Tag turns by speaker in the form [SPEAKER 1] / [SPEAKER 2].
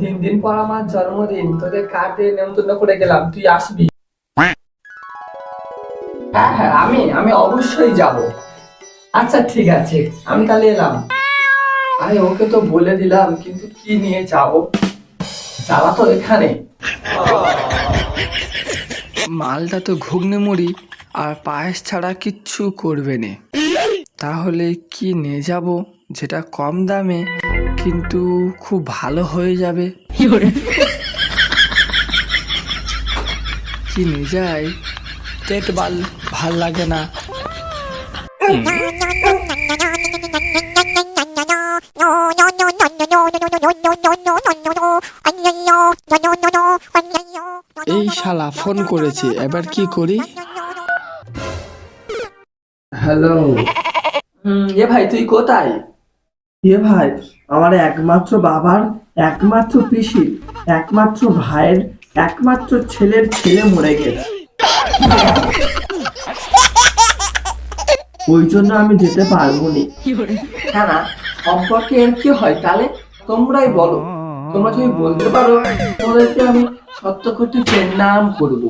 [SPEAKER 1] তিন দিন পর আমার জন্মদিন। তোকে কার্ডে নেমন্তন্ন করে গেলাম? তুই আসবি? হ্যাঁ হ্যাঁ আমি আমি অবশ্যই যাব। আচ্ছা ঠিক আছে। আমি তাহলে এলাম। আরে, ওকে তো বলে দিলাম, কিন্তু কি নিয়ে যাব? যাওয়া তো এখানে। মালটা তো ঘুগনি মুড়ি, আর পায়েস ছাড়া কিচ্ছু করবে না। তাহলে কি নিয়ে যাব? যেটা কম দামে কিন্তু খুব ভালো হয়ে যাবে। কি নিয়ে যাই? তেত বাল ভালো লাগে না। এই শালা ফোন করেছে এবার কি করি? হ্যালো হুম এ ভাই তুই কোথায়?
[SPEAKER 2] এ ভাই আমার একমাত্র বাবার একমাত্র পিসির একমাত্র ভাইয়ের একমাত্র ছেলের ছেলে মরে গেছে। ওই জন্য আমি যেতে পারব নি
[SPEAKER 1] হ্যাঁ না সম্পর্কে এর কি হয় তাহলে? তোমরাই বলো। তোমরা যদি বলতে পারো তোমাদেরকে আমি সত্য করতে নাম করব।